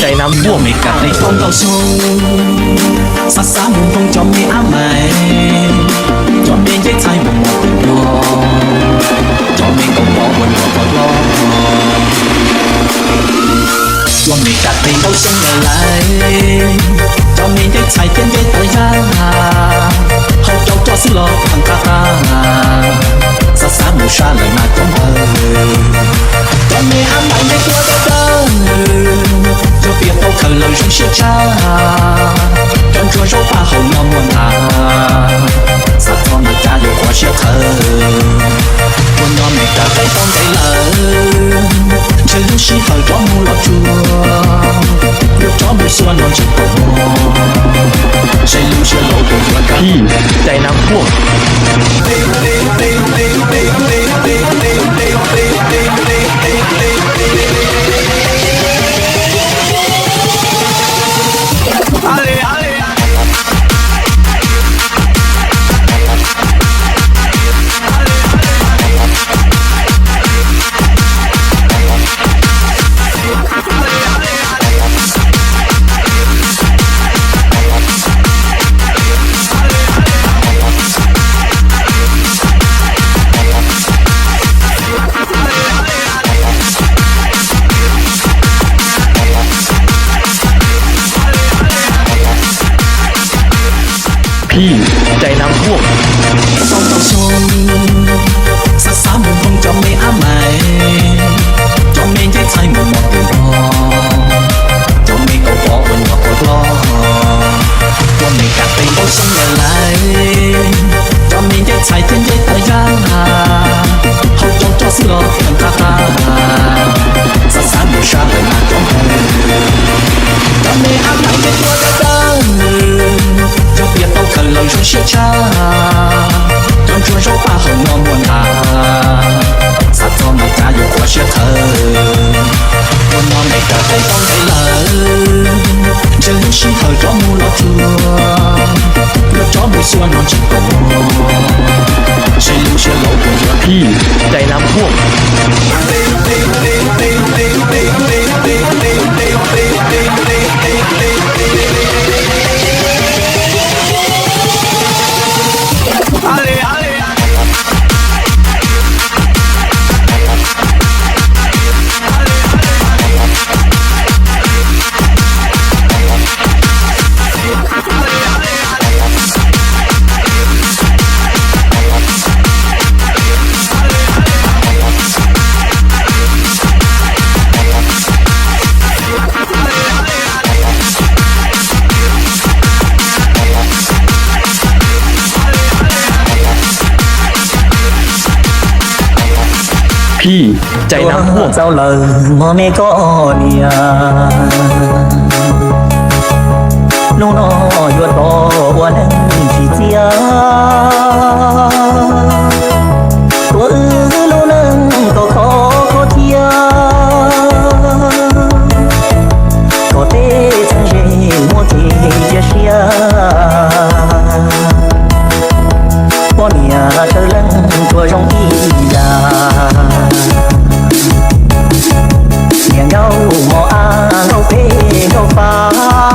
ใจน้ำท่วมไม่กัดในท้องเราสูสัสามุนงจอมม่อาใหม่จอมเองใจใจบ่หมดเป็นรอจอมเองก็บอกวันก็บอกรอจอมไม่กัดในเราเชงอะไรจอมเองใจใจเป็นยจตายยา না สะท้อนหัวใจอยู่หัวเชื่อเธอ พี่ใจน้ำท่วมต้องต้องชมสะสามมุมคงจะไม่อ้าใหมจะไม่ใช่ใช่มุมมองอื่ 加入过些佢，换我未隔低当地冷，这路是去咗冇 ที่ใจน้ำท่วม เจ้าเลยเมื่อม่ก็เนียหนูนอยู่ต่อวันที่เจ้า งเพลงฟ้า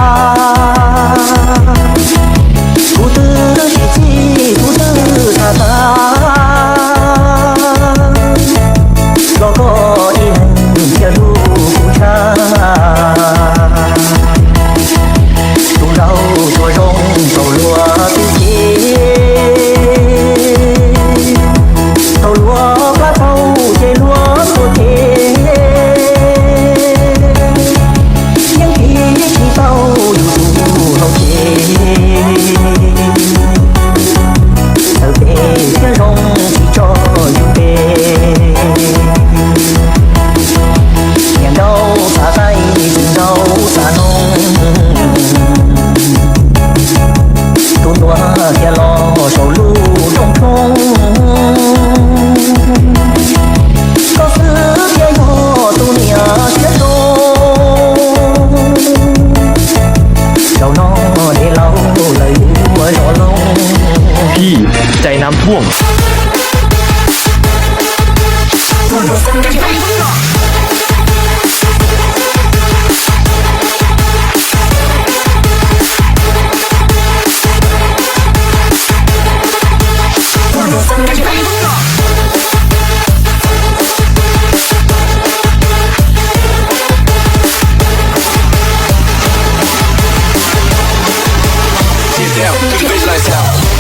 Take a bitch like that.